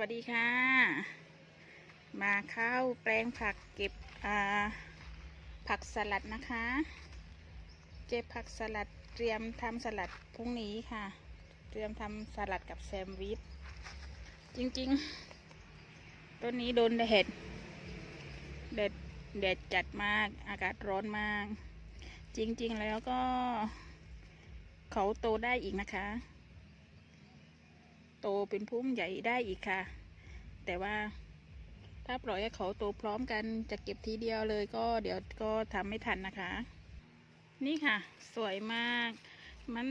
วัสดีค่ะ มาเข้าแปลงผักเก็บผักสลัดนะคะ เก็บผักสลัดเตรียมทำสลัดพรุ่งนี้ค่ะ เตรียมทำสลัดกับแซมวิชจริงๆ ต้นนี้โดนแดดแดดแดดจัดมากอากาศร้อนมาก จริงๆแล้วก็ เขาโตได้อีกนะคะ โตเป็นพุ่มใหญ่ได้อีกค่ะ แต่ว่าถ้าปล่อยให้เขาโตพร้อมกันจะเก็บทีเดียวเลยก็เดี๋ยวก็ทำไม่ทันนะคะ นี่ค่ะ สวยมาก มัน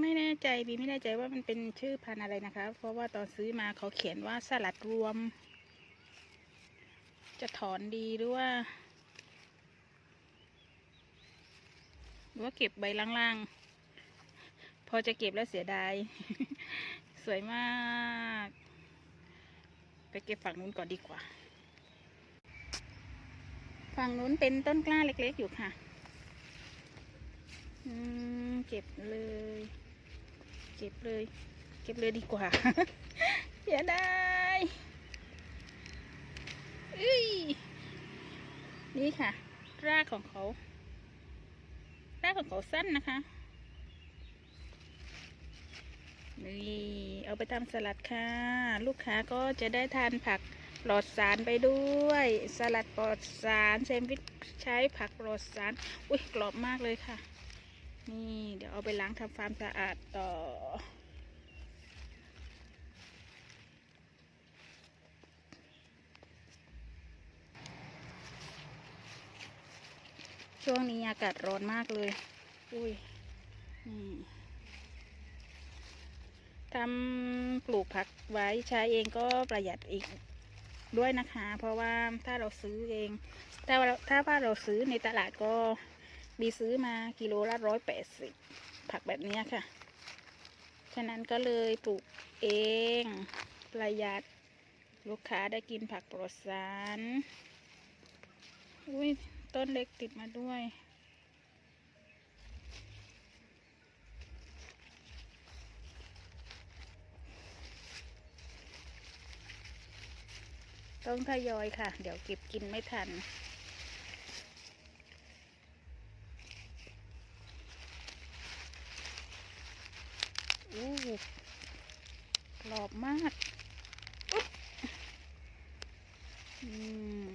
ไม่แน่ใจบีไม่แน่ใจว่ามันเป็นชื่อพันธุ์อะไรนะคะ เพราะว่าตอนซื้อมาเขาเขียนว่าสลัดรวม จะถอนดีหรือว่าหรือว่าเก็บใบล่างๆ พอจะเก็บแล้วเสียดาย วยมาก ไปเก็บฝั่งนู้นก่อนดีกว่า ฝั่งนู้นเป็นต้นกล้าเล็ก ๆ อยู่ค่ะเก็บเลย เก็บเลย เก็บเลยดีกว่าเสียดายอุ้ยนี่ค่ะ รากของเขา รากของเขาสั้นนะคะ นี่เอาไปทำสลัดค่ะ ลูกค้าก็จะได้ทานผักปลอดสารไปด้วย สลัดปลอดสารแซนด์วิชใช้ผักปลอดสาร อุ้ยกรอบมากเลยค่ะ นี่เดี๋ยวเอาไปล้างทำความสะอาดต่อช่วงนี้อากาศร้อนมากเลย อุ้ยนี่ ทำปลูกผักไว้ใช้เองก็ประหยัดอีกด้วยนะคะ เพราะว่าถ้าเราซื้อเองถ้าเราถ้าว่าเราซื้อในตลาดก็มีซื้อมากิโลละร้อยแปดสิบผักแบบนี้ค่ะ ฉะนั้นก็เลยปลูกเองประหยัดลูกค้าได้กินผักปลอดสาร อุ้ยต้นเล็กติดมาด้วย ต้องทยอยค่ะ เดี๋ยวเก็บกินไม่ทัน อู้กรอบมากอุ๊บอืม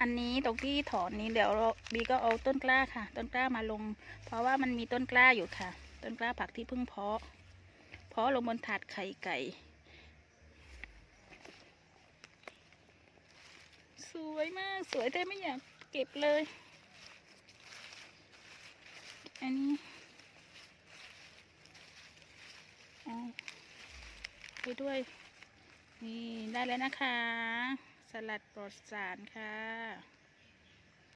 อันนี้ตรงที่ถอนนี้เดี๋ยวบีก็เอาต้นกล้าค่ะ ต้นกล้ามาลง เพราะว่ามันมีต้นกล้าอยู่ค่ะ ต้นกล้าผักที่เพิ่งเพาะ เพาะลงบนถาดไข่ไก่ สวยมากสวยแต่ไม่อยากเก็บเลย อันนี้เอาไปด้วย นี่ ได้แล้วนะคะ สลัดปลอดสารค่ะ